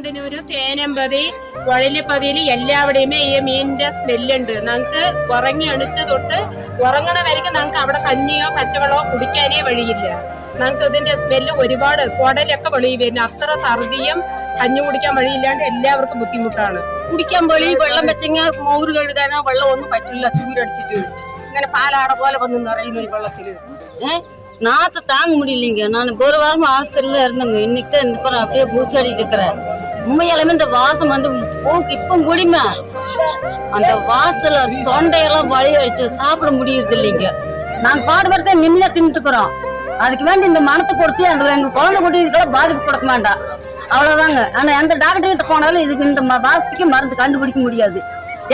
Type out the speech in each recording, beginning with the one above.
കൗണ്ടിനൂര് തേനമ്പതി കുഴലിപ്പതിയിൽ എല്ലാവിടെയുമേ ഈ മീനിന്റെ സ്മെല്ലുണ്ട് ഞങ്ങൾക്ക് ഉറങ്ങി എണിച്ച് തൊട്ട് ഉറങ്ങണ വരെയ്ക്ക് ഞങ്ങൾക്ക് അവിടെ കഞ്ഞിയോ പച്ചവെള്ളമോ കുടിക്കാനേ വഴിയില്ല ഞങ്ങൾക്ക് ഇതിന്റെ സ്മെല്ല് ഒരുപാട് കുടലൊക്കെ വെളിയിൽ വരുന്നു അത്ര ഛർദിയും കഞ്ഞി കുടിക്കാൻ വഴിയില്ലാണ്ട് എല്ലാവർക്കും ബുദ്ധിമുട്ടാണ് കുടിക്കാൻ വെളി വെള്ളം വെച്ചെങ്കിൽ മോര് കഴുകാനോ വെള്ളം ഒന്നും പറ്റില്ല ചൂരടിച്ചിട്ട് ഇങ്ങനെ പാലാട പോലെ വന്ന് നിറയുന്നു ഈ വെള്ളത്തില് ஏ நாத்த தாங்க முடியலைங்க நான் ஒரு வாரமா ஆஸ்பத்திரியில இருந்தேங்க இன்னைக்கு தான் இந்த பாரு அப்படியே பூச்சாடிட்டு இருக்கிறேன் உண்மையாலுமே இந்த வாசம் வந்து போக்கு இப்போ முடியுமா? அந்த வாசல தொண்டையெல்லாம் வழி அடிச்சு சாப்பிட முடியறது இல்லைங்க. நான் பாடுபடுத்த நிம்மதியா தின்னுட்டுக்கிறோம். அதுக்கு வேண்டி இந்த மனத்தை கொடுத்து அந்த எங்க குழந்தை குட்டிகளுக்கெல்லாம் பாதிப்பு கொடுக்க வேண்டாம் அவ்வளவுதாங்க. ஆனா எந்த டாக்டர் கிட்ட போனாலும் இதுக்கு இந்த வாசத்துக்கு மருந்து கண்டுபிடிக்க முடியாது.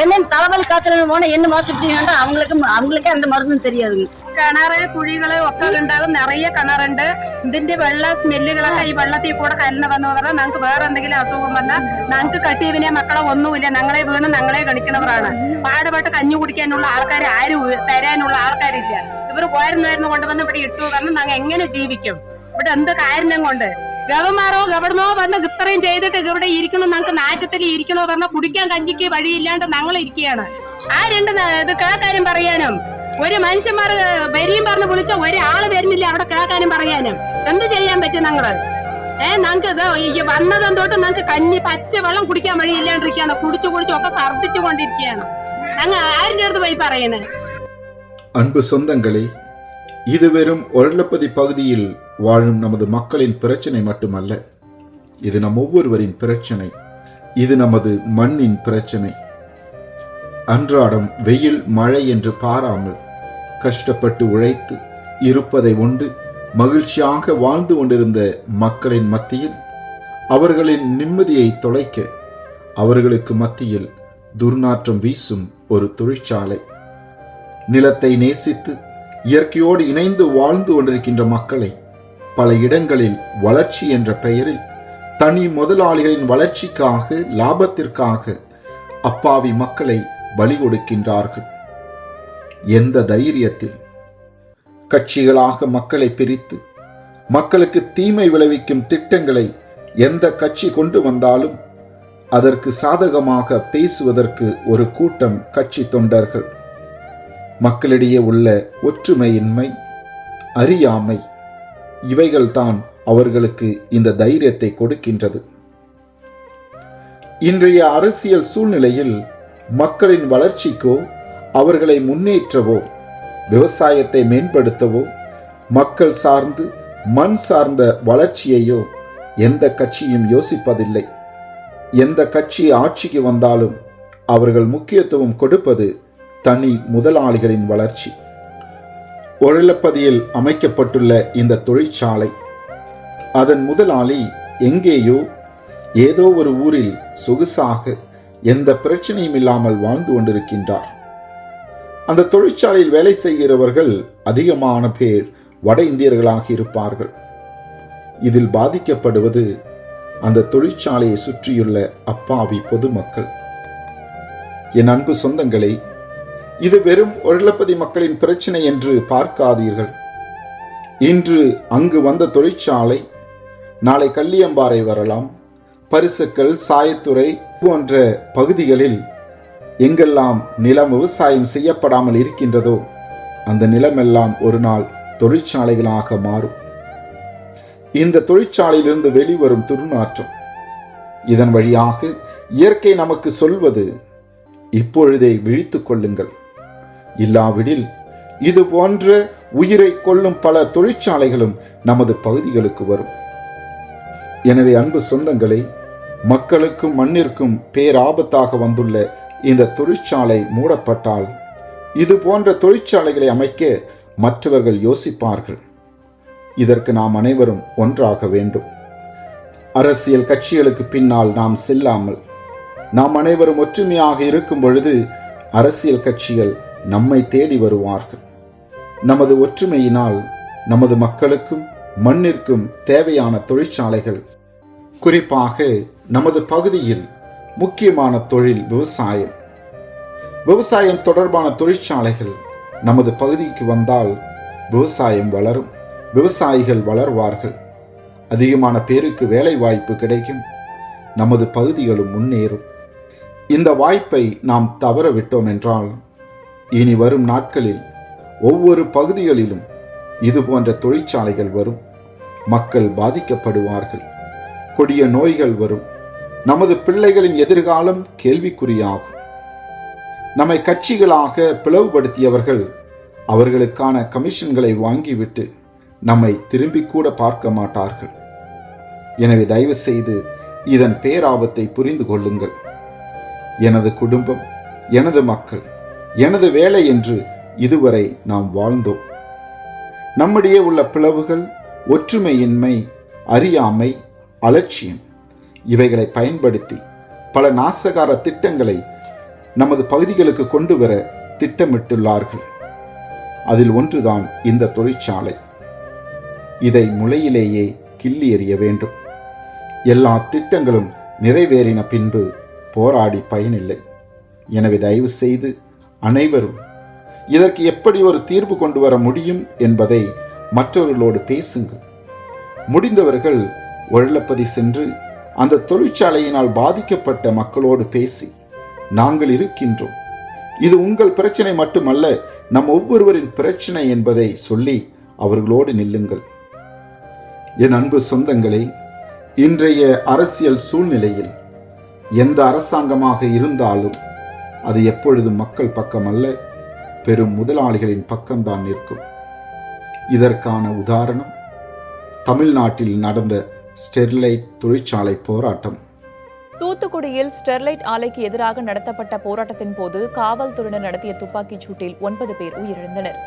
என்னென்னு தலைவலி காய்ச்சல் போனா என்ன வாசிட்டீங்கன்னா அவங்களுக்கு அவங்களுக்கே அந்த மருந்தும் தெரியாதுங்க. കിണറ് കുഴികൾ ഒക്കെ ഉണ്ടാകും. നിറയെ കിണറുണ്ട്. ഇതിന്റെ വെള്ള സ്മെല്ലുകളൊക്കെ ഈ വെള്ളത്തിൽ കൂടെ കരുന്ന് വന്നു പറഞ്ഞാൽ ഞങ്ങൾക്ക് വേറെ എന്തെങ്കിലും അസുഖം വന്നാൽ ഞങ്ങൾക്ക് കട്ടിയവിനെ മക്കളെ ഒന്നുമില്ല. ഞങ്ങളെ വീണ് ഞങ്ങളെ കളിക്കണവരാണ് പാടുപെട്ട് കഞ്ഞു കുടിക്കാനുള്ള ആൾക്കാർ ആരും തരാനുള്ള ആൾക്കാരില്ല. ഇവർ പോയിരുന്നായിരുന്നു കൊണ്ടുവന്ന് ഇവിടെ ഇട്ടു കാരണം ഞങ്ങൾ എങ്ങനെ ജീവിക്കും? ഇവിടെ എന്ത് കാരണം കൊണ്ട്? ഗവർണറോ ഗവർണോ വന്ന് ഇത്രയും ചെയ്തിട്ട് ഇവിടെ ഇരിക്കണം ഞങ്ങൾക്ക് നാറ്റത്തിൽ ഇരിക്കണോ പറഞ്ഞാൽ കുടിക്കാൻ കഞ്ഞിക്ക് വഴിയില്ലാണ്ട് ഞങ്ങൾ ഇരിക്കുകയാണ്. ആരുണ്ട് ന- ഇത് കേൾക്കാനും പറയാനും? ഒരു മനുഷ്യന്മാർ വരിയും പറഞ്ഞ് വിളിച്ച ഒരാള് വരുന്നില്ല അവിടെ കേൾക്കാനും പറയാനും എന്ത് ചെയ്യാൻ പറ്റും ഞങ്ങള് ഏ ഞങ്ങൾക്ക് ഇത് ഈ വന്നതും തൊട്ട് ഞങ്ങൾക്ക് കഞ്ഞി പച്ച വെള്ളം കുടിക്കാൻ വഴിയില്ലാണ്ടിരിക്കുകയാണ് കുടിച്ചു കുടിച്ചു ഒക്കെ ഛർദ്ദിച്ചു കൊണ്ടിരിക്കുകയാണ് ഞങ്ങൾ ആരുടെ അടുത്ത് പോയി പറയുന്നത് அன்பு சொந்தங்களே இது வெறும் ஒழலப்பதி பகுதியில் வாழும் நமது மக்களின் பிரச்சனை மட்டுமல்ல இது நம் ஒவ்வொருவரின் பிரச்சனை இது நமது மண்ணின் பிரச்சனை அன்றாடம் வெயில் மழை என்று பாராமல் கஷ்டப்பட்டு உழைத்து இருப்பதை உண்டு மகிழ்ச்சியாக வாழ்ந்து கொண்டிருந்த மக்களின் மத்தியில் அவர்களின் நிம்மதியை தொலைக்க அவர்களுக்கு மத்தியில் துர்நாற்றம் வீசும் ஒரு தொழிற்சாலை. நிலத்தை நேசித்து இயற்கையோடு இணைந்து வாழ்ந்து கொண்டிருக்கின்ற மக்களை பல இடங்களில் வளர்ச்சி என்ற பெயரில் தனி முதலாளிகளின் வளர்ச்சிக்காக லாபத்திற்காக அப்பாவி மக்களை பலி கொடுக்கின்றார்கள். எந்த தைரியத்தில்? கட்சிகளாக மக்களை பிரித்து மக்களுக்கு தீமை விளைவிக்கும் திட்டங்களை எந்த கட்சி கொண்டு வந்தாலும் அதற்கு சாதகமாக பேசுவதற்கு ஒரு கூட்டம் கட்சி தொண்டர்கள். மக்களிடையே உள்ள ஒற்றுமையின்மை அறியாமை இவைகள்தான் அவர்களுக்கு இந்த தைரியத்தை கொடுக்கின்றது. இன்றைய அரசியல் சூழ்நிலையில் மக்களின் வளர்ச்சிக்கோ அவர்களை முன்னேற்றவோ விவசாயத்தை மேம்படுத்தவோ மக்கள் சார்ந்து மண் சார்ந்த வளர்ச்சியையோ எந்த கட்சியும் யோசிப்பதில்லை. எந்த கட்சி ஆட்சிக்கு வந்தாலும் அவர்கள் முக்கியத்துவம் கொடுப்பது தனி முதலாளிகளின் வளர்ச்சி. ஒழலப்பதியில் அமைக்கப்பட்டுள்ள இந்த தொழிற்சாலை அதன் முதலாளி எங்கேயோ ஏதோ ஒரு ஊரில் சொகுசாக எந்த பிரச்சனையும் இல்லாமல் வாழ்ந்து கொண்டிருக்கின்றார். அந்த தொழிற்சாலையில் வேலை செய்கிறவர்கள் அதிகமான பேர் வட இந்தியர்களாக இருப்பார்கள். இதில் பாதிக்கப்படுவது அந்த தொழிற்சாலையை சுற்றியுள்ள அப்பாவி பொதுமக்கள். என் அன்பு சொந்தங்களை இது வெறும் ஒழலப்பதி மக்களின் பிரச்சனை என்று பார்க்காதீர்கள். இன்று அங்கு வந்த தொழிற்சாலை நாளை கள்ளியம்பாறை வரலாம். பரிசுக்கள் சாயத்துறை போன்ற பகுதிகளில் எங்கெல்லாம் நிலம் விவசாயம் செய்யப்படாமல் இருக்கின்றதோ அந்த நிலமெல்லாம் ஒரு நாள் தொழிற்சாலைகளாக மாறும். இந்த தொழிற்சாலையிலிருந்து வெளிவரும் துர்நாற்றம் இதன் வழியாக இயற்கை நமக்கு சொல்வது இப்பொழுதே விழித்துக் கொள்ளுங்கள். இல்லாவிடில் இது போன்ற உயிரை கொள்ளும் பல தொழிற்சாலைகளும் நமது பகுதிகளுக்கு வரும். எனவே அன்பு சொந்தங்களை மக்களுக்கும் மண்ணிற்கும் பேராபத்தாக வந்துள்ள இந்த தொழிற்சாலை மூடப்பட்டால் இது போன்ற தொழிற்சாலைகளை அமைக்க மற்றவர்கள் யோசிப்பார்கள். இதற்கு நாம் அனைவரும் ஒன்றாக வேண்டும். அரசியல் கட்சிகளுக்கு பின்னால் நாம் செல்லாமல் நாம் அனைவரும் ஒற்றுமையாக இருக்கும் பொழுது அரசியல் கட்சிகள் நம்மை தேடி வருவார்கள். நமது ஒற்றுமையினால் நமது மக்களுக்கும் மண்ணிற்கும் தேவையான தொழிற்சாலைகள் குறிப்பாக நமது பகுதியில் முக்கியமான தொழில் விவசாயம். விவசாயம் தொடர்பான தொழிற்சாலைகள் நமது பகுதிக்கு வந்தால் விவசாயம் வளரும் விவசாயிகள் வளர்வார்கள். அதிகமான பேருக்கு வேலை வாய்ப்பு கிடைக்கும் நமது பகுதிகளும் முன்னேறும். இந்த வாய்ப்பை நாம் தவற விட்டோம் என்றால் இனி வரும் நாட்களில் ஒவ்வொரு பகுதிகளிலும் இது போன்ற தொழிற்சாலைகள் வரும். மக்கள் பாதிக்கப்படுவார்கள். கொடிய நோய்கள் வரும். நமது பிள்ளைகளின் எதிர்காலம் கேள்விக்குறியாகும். நம்மை கட்சிகளாக பிளவுபடுத்தியவர்கள் அவர்களுக்கான கமிஷன்களை வாங்கிவிட்டு நம்மை திரும்பி கூட பார்க்க மாட்டார்கள். எனவே தயவு செய்து இதன் பேராபத்தை புரிந்து கொள்ளுங்கள். எனது குடும்பம் எனது மக்கள் எனது வேலை என்று இதுவரை நாம் வாழ்ந்தோம். நம்மிடையே உள்ள பிளவுகள் ஒற்றுமையின்மை அறியாமை அலட்சியம். இவைகளை பயன்படுத்தி பல நாசகார திட்டங்களை நமது பகுதிகளுக்கு கொண்டு வர திட்டமிட்டுள்ளார்கள். அதில் ஒன்றுதான் இந்த தொழிற்சாலை. இதை முளையிலேயே கிள்ளி எறிய வேண்டும். எல்லா திட்டங்களும் நிறைவேறின பின்பு போராடி பயனில்லை. எனவே தயவு செய்து அனைவரும் இதற்கு எப்படி ஒரு தீர்வு கொண்டு வர முடியும் என்பதை மற்றவர்களோடு பேசுங்கள். முடிந்தவர்கள் ஒழலப்பதி சென்று அந்த தொழிற்சாலையினால் பாதிக்கப்பட்ட மக்களோடு பேசி நாங்கள் இருக்கின்றோம். இது உங்கள் பிரச்சனை மட்டுமல்ல நம் ஒவ்வொருவரின் பிரச்சனை என்பதை சொல்லி அவர்களோடு நில்லுங்கள். என் அன்பு சொந்தங்களே இன்றைய அரசியல் சூழ்நிலையில் எந்த அரசாங்கமாக இருந்தாலும் அது எப்பொழுதும் மக்கள் பக்கம் அல்ல பெரும் முதலாளிகளின் பக்கம்தான் நிற்கும். இதற்கான உதாரணம் தமிழ்நாட்டில் நடந்த ஸ்டெர்லைட் தொழிற்சாலை போராட்டம். தூத்துக்குடியில் ஸ்டெர்லைட் ஆலைக்கு எதிராக நடத்தப்பட்ட போராட்டத்தின் போது காவல்துறையினர் நடத்திய துப்பாக்கிச் சூட்டில் ஒன்பது பேர் உயிரிழந்தனர்.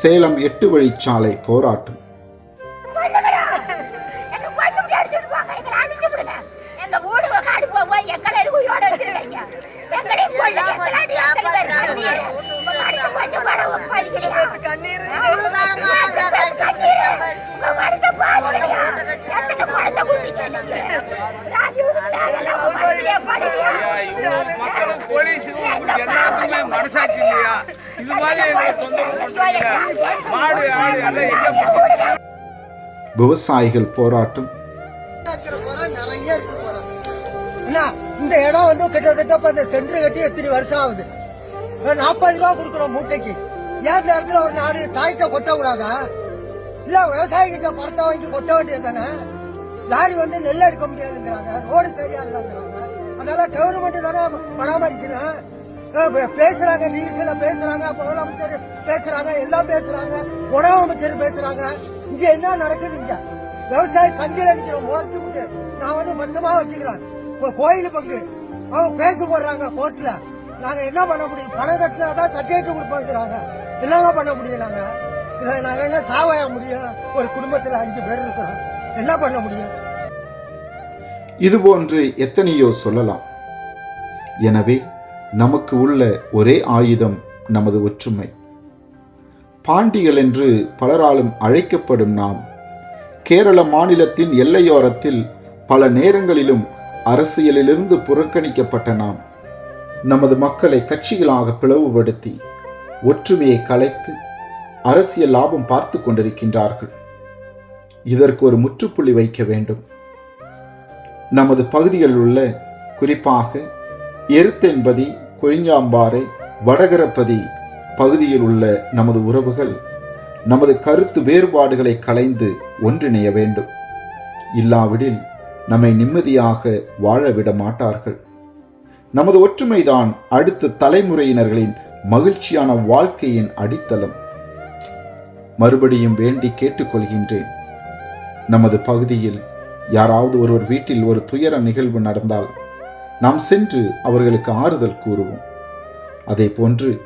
சேலம் எட்டு வழிச்சாலை போராட்டம். என்ன விவசாயிகள் போராட்டம். இந்த இடம் வந்து கிட்டத்தட்ட இப்ப இந்த சென்டர் கட்டி எத்தனை வருஷம் ஆகுது? நாற்பது ரூபா கொடுக்குறோம் மூட்டைக்கு. ஏன் இந்த இடத்துல ஒரு நாடு தாயத்தை கொட்ட கூடாதா? இல்ல விவசாயி கிட்ட பணத்தை வாங்கி கொட்ட வேண்டியது தானே? லாரி வந்து நெல் எடுக்க முடியாதுங்கிறாங்க ரோடு சரியா இல்லைங்கிறாங்க. அதனால கவர்மெண்ட் தானே பராமரிக்கணும். பேசுறாங்க பே- பேசுறாங்க நியூஸ்ல பேசுறாங்க முதலமைச்சர் பேசுறாங்க எல்லாம் பேசுறாங்க உணவு அமைச்சர் பேசுறாங்க. இங்க என்ன நடக்குது இங்க? விவசாய சந்தையில் அடிக்கிற முறைச்சு நான் வந்து மந்தமா வச்சுக்கிறேன். கோயில் பங்கு அவங்க பேச போடுறாங்க கோர்ட்ல. நாங்க என்ன பண்ண முடியும்? பணம் கட்டினாதான் சர்டிபிகேட் கொடுப்பாங்க என்னங்க பண்ண முடியும் நாங்க? நாங்க என்ன சாவாய முடியும்? ஒரு குடும்பத்துல அஞ்சு பேர் இருக்கிறோம் என்ன பண்ண முடியும்? இதுபோன்று எத்தனையோ சொல்லலாம். எனவே நமக்கு உள்ள ஒரே ஆயுதம் நமது ஒற்றுமை. பாண்டிகள் என்று பலராலும் அழைக்கப்படும் நாம் கேரள மாநிலத்தின் எல்லையோரத்தில் பல நேரங்களிலும் அரசியலிலிருந்து புறக்கணிக்கப்பட்ட நாம் நமது மக்களை கட்சிகளாக பிளவுபடுத்தி ஒற்றுமையை கலைத்து அரசியல் லாபம் பார்த்து கொண்டிருக்கின்றார்கள். இதற்கு ஒரு முற்றுப்புள்ளி வைக்க வேண்டும். நமது பகுதிகளில் உள்ள குறிப்பாக எருத்தென்பதி கொழிஞ்சாம்பாறை வடகரப்பதி பகுதியில் உள்ள நமது உறவுகள் நமது கருத்து வேறுபாடுகளை களைந்து ஒன்றிணைய வேண்டும். இல்லாவிடில் நம்மை நிம்மதியாக வாழ விட மாட்டார்கள். நமது ஒற்றுமைதான் அடுத்த தலைமுறையினர்களின் மகிழ்ச்சியான வாழ்க்கையின் அடித்தளம். மறுபடியும் வேண்டி கேட்டுக்கொள்கின்றேன் நமது பகுதியில் யாராவது ஒருவர் வீட்டில் ஒரு துயர நிகழ்வு நடந்தால் நாம் சென்று அவர்களுக்கு ஆறுதல் கூறுவோம். அதே போன்று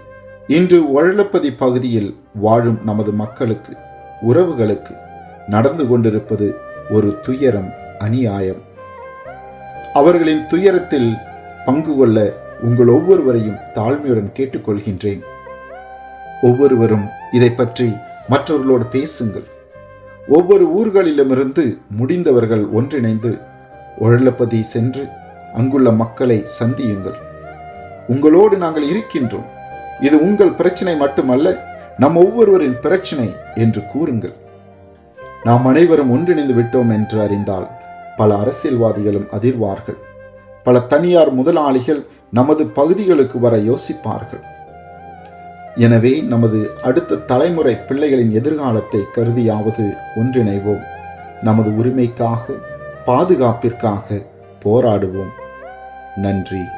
இன்று ஒழலப்பதி பகுதியில் வாழும் நமது மக்களுக்கு உறவுகளுக்கு நடந்து கொண்டிருப்பது ஒரு துயரம் அநியாயம். அவர்களின் துயரத்தில் பங்கு கொள்ள உங்கள் ஒவ்வொருவரையும் தாழ்மையுடன் கேட்டுக்கொள்கின்றேன். ஒவ்வொருவரும் இதை பற்றி மற்றவர்களோடு பேசுங்கள். ஒவ்வொரு ஊர்களிலுமிருந்து முடிந்தவர்கள் ஒன்றிணைந்து ஒழலப்பதி சென்று அங்குள்ள மக்களை சந்தியுங்கள். உங்களோடு நாங்கள் இருக்கின்றோம். இது உங்கள் பிரச்சனை மட்டுமல்ல நம் ஒவ்வொருவரின் பிரச்சனை என்று கூறுங்கள். நாம் அனைவரும் ஒன்றிணைந்து விட்டோம் என்று அறிந்தால் பல அரசியல்வாதிகளும் அதிர்வார்கள். பல தனியார் முதலாளிகள் நமது பகுதிகளுக்கு வர யோசிப்பார்கள். எனவே நமது அடுத்த தலைமுறை பிள்ளைகளின் எதிர்காலத்தை கருதியாவது ஒன்றிணைவோம். நமது உரிமைக்காக பாதுகாப்பிற்காக போராடுவோம். நன்றி.